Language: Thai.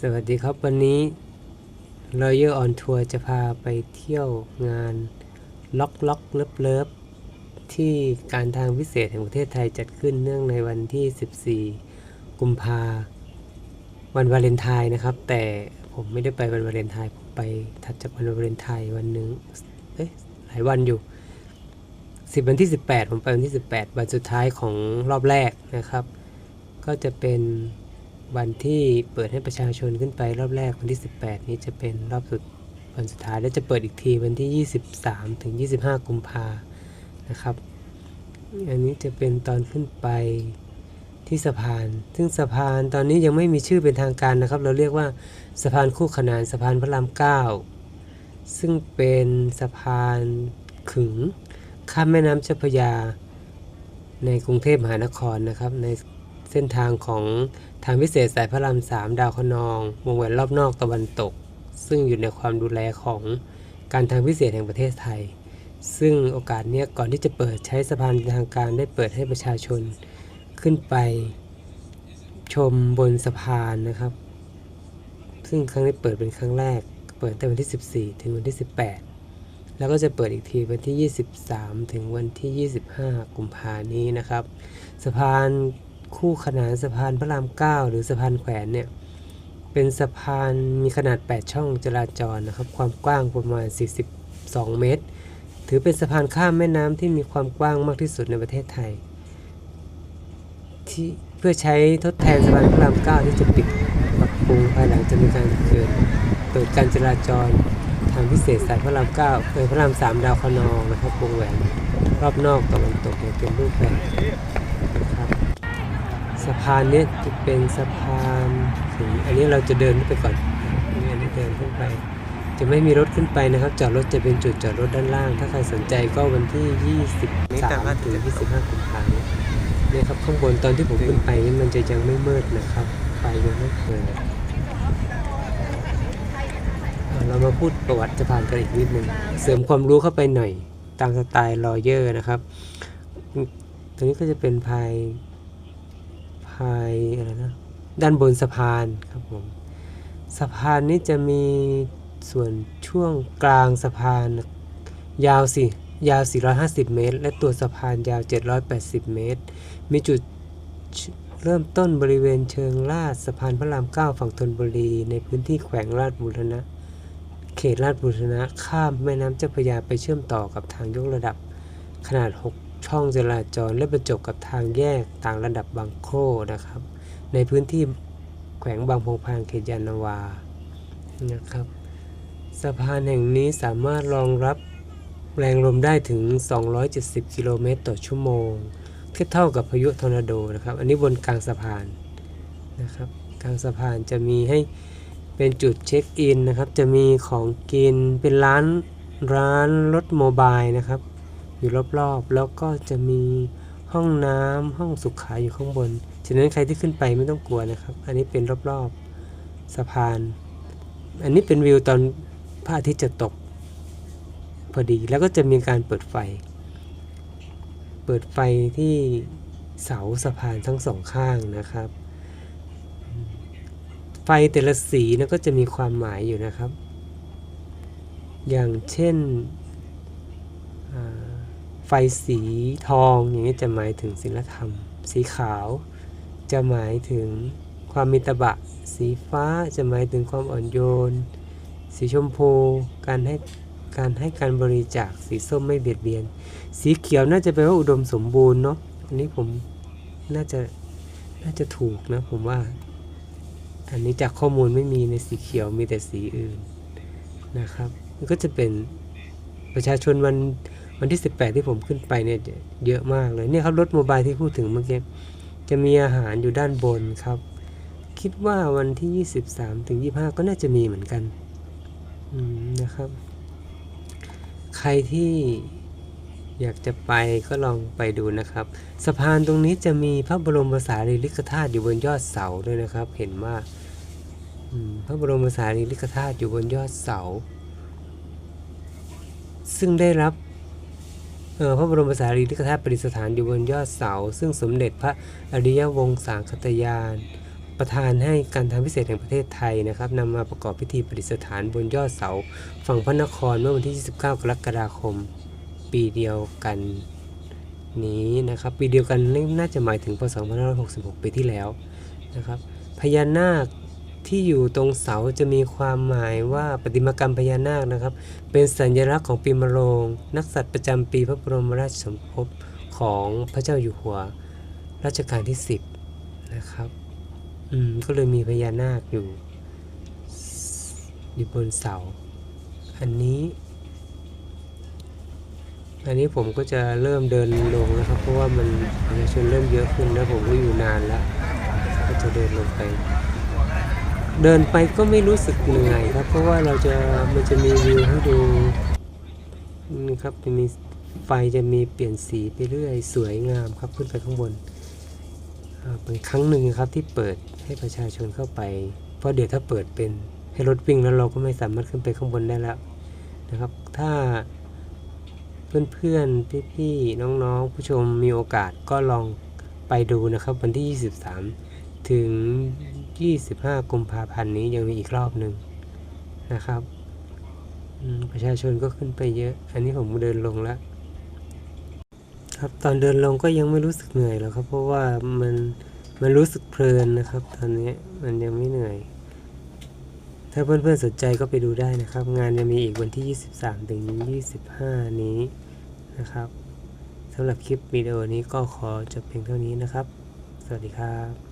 สวัสดีครับวันนี้ Royal on Tour จะพาไปเที่ยวงานล็อกล็อกเลิฟเลิฟที่การทางพิเศษแห่งประเทศไทยจัดขึ้นเนื่องในวันที่ 14 กุมภาวันวาเลนไทน์นะครับ แต่ผมไม่ได้ไปวันวาเลนไทน์ผมไปถัดจากวันวาเลนไทน์วันหนึ่งเอ๊ะหลายวันอยู่สิวันที่ 18 ผมไปวันที่ 18 วันสุดท้ายของรอบแรกนะครับ ก็จะเป็น วันที่เปิดให้ประชาชนขึ้นไปรอบแรกวันที่ 18 นี้จะเป็นรอบสุดวันสุดท้ายแล้วจะเปิดอีกทีวันที่ 23 ถึง 25 กุมภานะครับ อันนี้จะเป็นตอนขึ้นไปที่สะพาน ซึ่งสะพานตอนนี้ยังไม่มีชื่อเป็นทางการนะครับ เราเรียกว่าสะพานคู่ขนานสะพานพระราม 9 ซึ่งเป็นสะพานขึงข้ามแม่น้ำเจ้าพระยาในกรุงเทพมหานครนะครับ ในเส้นทางของ ทางพิเศษสายพระรามสามดาวคะนองวงแหวนรอบนอกตะวันตก ซึ่งอยู่ในความดูแลของการทางพิเศษแห่งประเทศไทย ซึ่งโอกาสเนี้ยก่อนที่จะเปิดใช้สะพานทางการได้เปิดให้ประชาชนขึ้นไปชมบนสะพานนะครับ ซึ่งครั้งนี้เปิดเป็นครั้งแรก เปิดตั้งแต่วันที่ 14 ถึงวันที่ 18 แล้วก็จะเปิดอีกทีวันที่ 23 ถึงวันที่ 25 กุมภานี้นะครับ สะพาน คู่ขนานสะพานพระราม 9 หรือสะพานแขวนเนี่ย เป็นสะพานมีขนาด 8 ช่องจราจรนะครับ ความกว้างประมาณ 42 เมตร ถือเป็นสะพานข้ามแม่น้ำที่มีความกว้างมากที่สุดในประเทศไทย ที่เพื่อใช้ทดแทนสะพานพระราม 9 ที่จะปิดปรับปรุงภายหลังจะมีการเกิดเปิดการจราจรทางพิเศษสายพระรามเก้าเออพระรามสามดาวคะนองนะครับวงแหวนรอบนอกตะวันตกอย่างเต็มรูปแบบ สะพานนี้จะเป็นสะพานถึงอันนี้เราจะเดินขึ้นไปก่อนอันนี้อันนี้เดินขึ้นไป จะไม่มีรถขึ้นไปนะครับ จอดรถจะเป็นจุดจอดรถด้านล่าง ถ้าใครสนใจก็วันที่ 23ถึง25กุมภาพันธ์นี้เนี่ยครับข้างบนตอนที่ผมขึ้นไปนี่มันจะยังไม่มืดนะครับไฟยังไม่เปิดเรามาพูดประวัติสะพานกันอีกนิดหนึ่งเสริมความรู้เข้าไปหน่อยตามสไตล์ลอเยอร์นะครับตรงนี้ก็จะเป็นภายายอะไรนะด้านบนสะพานครับผมสะพานนี้จะมีส่วนช่วงกลางสะพานยาวสิยาว 450 เมตร และตัวสะพานยาว 780 เมตร มีจุดเริ่มต้นบริเวณเชิงลาดสะพานพระราม 9 ฝั่งธนบุรี ในพื้นที่แขวงลาดบุรณะ เขตลาดบุรณะ ข้ามแม่น้ำเจ้าพระยาไปเชื่อมต่อกับทางยกระดับขนาด6 ช่องจราจร และบรรจบกับทางแยกต่างระดับบางโครนะครับ ในพื้นที่แขวงบางพงพางเขตยานนาวานะครับสะพานแห่งนี้สามารถรองรับแรงลมได้ถึง 270 กิโลเมตรต่อชั่วโมง เทียบเท่ากับพายุทอร์นาโดนะครับ อันนี้บนกลางสะพานนะครับ กลางสะพานจะมีให้เป็นจุดเช็คอินนะครับ จะมีของกินเป็นร้านร้านรถโมบายนะครับ อยู่รอบๆ แล้วก็จะมีห้องน้ำห้องสุขาอยู่ข้างบน ฉะนั้นใครที่ขึ้นไปไม่ต้องกลัวนะครับ อันนี้เป็นรอบๆสะพาน อันนี้เป็นวิวตอนพระอาทิตย์จะตกพอดีแล้วก็จะมีการเปิดไฟ เปิดไฟที่เสาสะพานทั้งสองข้างนะครับ ไฟแต่ละสีนะก็จะมีความหมายอยู่นะครับ อย่างเช่นอ่า ไฟสีทองอย่างนี้จะหมายถึงศีลธรรม สีขาว จะหมายถึงความมีตบะ สีฟ้าจะหมายถึงความอ่อนโยน สีชมพู การให้การให้การบริจาคสีส้มไม่เบียดเบียน สีเขียวน่าจะแปลว่าอุดมสมบูรณ์เนาะอันนี้ผมน่าจะน่าจะถูกนะผมว่า อันนี้จากข้อมูลไม่มีในสีเขียวมีแต่สีอื่นนะครับก็จะเป็นประชาชนวัน วันที่ 18 ที่ผมขึ้นไปเนี่ยเยอะมากเลยเนี่ยครับรถโมบายที่พูดถึงเมื่อกี้จะมีอาหารอยู่ด้านบนครับ คิดว่าวันที่ 23 ถึง 25 ก็น่าจะมีเหมือนกันนะครับ ใครที่อยากจะไปก็ลองไปดูนะครับ สะพานตรงนี้จะมีพระบรมสารีริกธาตุอยู่บนยอดเสาด้วยนะครับ เห็นว่าพระบรมสารีริกธาตุอยู่บนยอดเสา ซึ่งได้รับ พระบรมสารีริกธาตุประดิษฐานอยู่บนยอดเสา ซึ่งสมเด็จพระอริยวงศาคตยาน ประธานให้การทางพิเศษแห่งประเทศไทยนะครับนำมาประกอบพิธีประดิษฐานบนยอดเสา ฝั่งพระนครเมื่อวันที่ 29 กรกฎาคม ปีเดียวกันนี้นะครับ ปีเดียวกันนี่น่าจะหมายถึงพศ2566 ปีที่แล้วนะครับพญานาค ที่อยู่ตรงเสาจะมีความหมายว่าประติมากรรมพญานาคนะครับ เป็นสัญลักษณ์ของปีมะโรง นักสัตว์ประจำปีพระบรมราชสมภพของพระเจ้าอยู่หัวรัชกาลที่ 10 นะครับอืมก็เลยมีพญานาคอยู่อยู่บนเสา อันนี้ อันนี้ผมก็จะเริ่มเดินลงนะครับ เพราะว่ามันประชาชนเริ่มเยอะขึ้นแล้วผมก็อยู่นานแล้ว ก็จะเดินลงไป เดินไปก็ไม่รู้สึกเหนื่อยครับ เพราะว่าเราจะมันจะมีวิวให้ดูนี่ครับจะมีไฟจะมีเปลี่ยนสีไปเรื่อยสวยงามครับขึ้นไปข้างบนอ่าเป็นครั้งหนึ่งครับที่เปิดให้ประชาชนเข้าไป เพราะเดี๋ยวถ้าเปิดเป็นให้รถวิ่งแล้วเราก็ไม่สามารถขึ้นไปข้างบนได้แล้วนะครับ ถ้าเพื่อนๆพี่ๆน้องๆ ผู้ชมมีโอกาสก็ลองไปดูนะครับ วันที่ 23 ถึง 25 กุมภาพันธ์นี้ยังมีอีกรอบหนึ่งนะครับ ประชาชนก็ขึ้นไปเยอะ อันนี้ผมเดินลงแล้ว ครับตอนเดินลงก็ยังไม่รู้สึกเหนื่อยหรอกครับ เพราะว่ามันมันรู้สึกเพลินนะครับ ตอนนี้มันยังไม่เหนื่อย ถ้าเพื่อนๆสนใจก็ไปดูได้นะครับ งานจะมีอีกวันที่ 23 ถึง 25 นี้นะครับสำหรับคลิปวิดีโอนี้ก็ขอจบเพียงเท่านี้นะครับ สวัสดีครับ